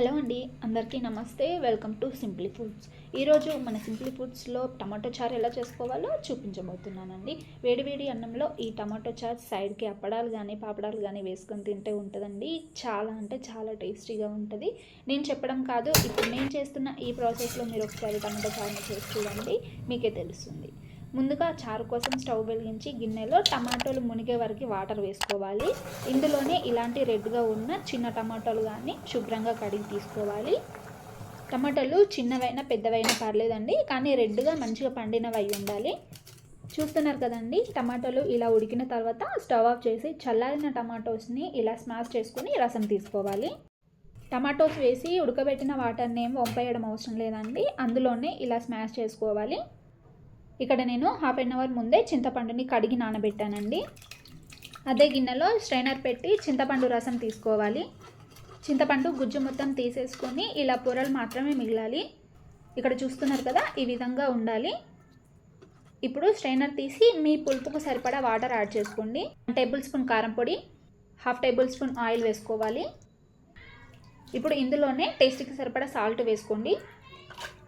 Hello అండి అందరికీ నమస్తే. Welcome to simply foods. ఈరోజు మన సింప్లీ ఫుడ్స్లో టమాటో చారు ఎలా చేసుకోవాలో చూపించబోతున్నానండి. వేడివేడి అన్నంలో ఈ టమాటో చారు సైడ్కి అప్పడాలు కానీ పాపడాలు కానీ వేసుకొని తింటే ఉంటుందండి. చాలా అంటే చాలా టేస్టీగా ఉంటుంది. నేను చెప్పడం కాదు ఇప్పుడు నేను చేస్తున్న ఈ ప్రాసెస్లో మీరు ఒకసారి టమాటో చారుని చేసి చూడండి మీకే తెలుస్తుంది. ముందుగా చారు కోసం స్టవ్ వెలిగించి గిన్నెలో టమాటోలు మునిగే వరకు వాటర్ వేసుకోవాలి. ఇందులోనే ఇలాంటి రెడ్గా ఉన్న చిన్న టమాటోలు కానీ శుభ్రంగా కడిగి తీసుకోవాలి. టమాటాలు చిన్నవైనా పెద్దవైనా పర్లేదండి కానీ రెడ్గా మంచిగా పండినవి అయి ఉండాలి. చూస్తున్నారు కదండి టమాటాలు ఇలా ఉడికిన తర్వాత స్టవ్ ఆఫ్ చేసి చల్లారిన టమాటోస్ని ఇలా స్మాష్ చేసుకుని రసం తీసుకోవాలి. టమాటోస్ వేసి ఉడకబెట్టిన వాటర్ని ఏం వంపేయడం అవసరం లేదండి అందులోనే ఇలా స్మాష్ చేసుకోవాలి. ఇక్కడ నేను హాఫ్ అన్ అవర్ ముందే చింతపండుని కడిగి నానబెట్టానండి. అదే గిన్నెలో స్ట్రైనర్ పెట్టి చింతపండు రసం తీసుకోవాలి. చింతపండు గుజ్జు మొత్తం తీసేసుకొని ఇలా పొరలు మాత్రమే మిగిలాలి. ఇక్కడ చూస్తున్నారు కదా ఈ విధంగా ఉండాలి. ఇప్పుడు స్ట్రైనర్ తీసి మీ పులుపుకు సరిపడా వాటర్ యాడ్ చేసుకోండి. టేబుల్ స్పూన్ కారం పొడి హాఫ్ టేబుల్ స్పూన్ ఆయిల్ వేసుకోవాలి. ఇప్పుడు ఇందులోనే టేస్ట్కి సరిపడా సాల్ట్ వేసుకోండి.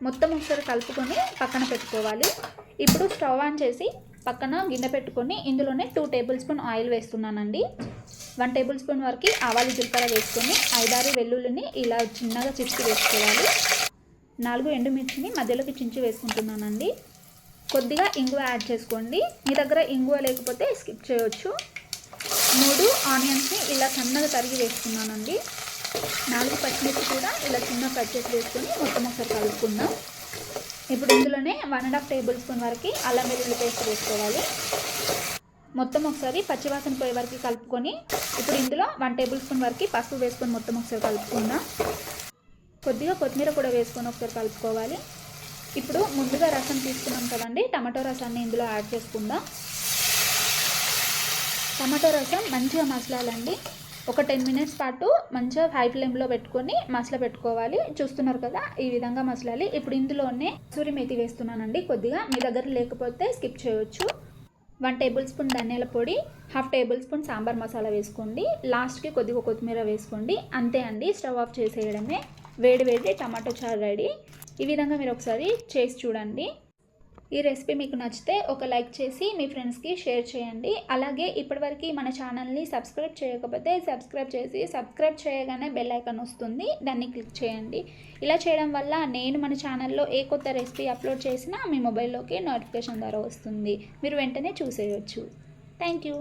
మొత్తం ఒకసారి కలుపుకొని పక్కన పెట్టుకోవాలి. ఇప్పుడు స్టవ్ ఆన్ చేసి పక్కన గిన్నె పెట్టుకొని ఇందులోనే టూ టేబుల్ స్పూన్ ఆయిల్ వేస్తున్నానండి. వన్ టేబుల్ స్పూన్ వరకు ఆవాలు జీలకర్ర వేసుకొని ఐదారు వెల్లుల్లిని ఇలా చిన్నగా చిచ్చి వేసుకోవాలి. నాలుగు ఎండుమిర్చిని మధ్యలోకి చించి వేసుకుంటున్నానండి. కొద్దిగా ఇంగువ యాడ్ చేసుకోండి. మీ దగ్గర ఇంగువ లేకపోతే స్కిప్ చేయొచ్చు. మూడు ఆనియన్స్ని ఇలా సన్నగా తరిగి వేసుకున్నానండి. నాలుగు పచ్చిమిర్చి కూడా ఇలా చిన్న కట్ చేసి వేసుకొని మొత్తం ఒకసారి కలుపుకుందాం. ఇప్పుడు ఇందులోనే one and half tablespoon వరకు అల్లం వెల్లుల్లి పేస్ట్ వేసుకోవాలి. మొత్తం ఒకసారి పచ్చివాసన పోయే వరకు కలుపుకొని ఇప్పుడు ఇందులో వన్ టేబుల్ స్పూన్ వరకు పసుపు వేసుకొని మొత్తం ఒకసారి కలుపుకుందాం. కొద్దిగా కొత్తిమీర కూడా వేసుకొని ఒకసారి కలుపుకోవాలి. ఇప్పుడు ముందుగా రసం తీసుకున్నాం కదండి టమాటో రసాన్ని ఇందులో యాడ్ చేసుకుందాం. టమాటో రసం మంచిగా మసలాలండి. ఒక టెన్ మినిట్స్ పాటు మంచిగా హై ఫ్లేమ్లో పెట్టుకొని మసల పెట్టుకోవాలి. చూస్తున్నారు కదా ఈ విధంగా మసలాలి. ఇప్పుడు ఇందులోనే సూరి మేతి వేస్తున్నానండి. కొద్దిగా మీ దగ్గర లేకపోతే స్కిప్ చేయొచ్చు. వన్ టేబుల్ స్పూన్ ధనియాల పొడి half tablespoon sambar masala వేసుకోండి. లాస్ట్కి కొద్దిగా కొత్తిమీర వేసుకోండి. అంతే అండి స్టవ్ ఆఫ్ చేసేయడమే. వేడి వేడి టమాటో చారు రెడీ. ఈ విధంగా మీరు ఒకసారి చేసి చూడండి. ఈ రెసిపీ మీకు నచ్చితే ఒక లైక్ చేసి మీ ఫ్రెండ్స్కి షేర్ చేయండి. అలాగే ఇప్పటివరకు మన ఛానల్ని సబ్స్క్రైబ్ చేయకపోతే సబ్స్క్రైబ్ చేసి సబ్స్క్రైబ్ చేయగానే బెల్ ఐకాన్ వస్తుంది. దాన్ని క్లిక్ చేయండి. ఇలా చేయడం వల్ల నేను మన ఛానల్లో ఏ కొత్త రెసిపీ అప్లోడ్ చేసినా మీ మొబైల్లోకి నోటిఫికేషన్ ద్వారా వస్తుంది. మీరు వెంటనే చూసేయచ్చు. Thank you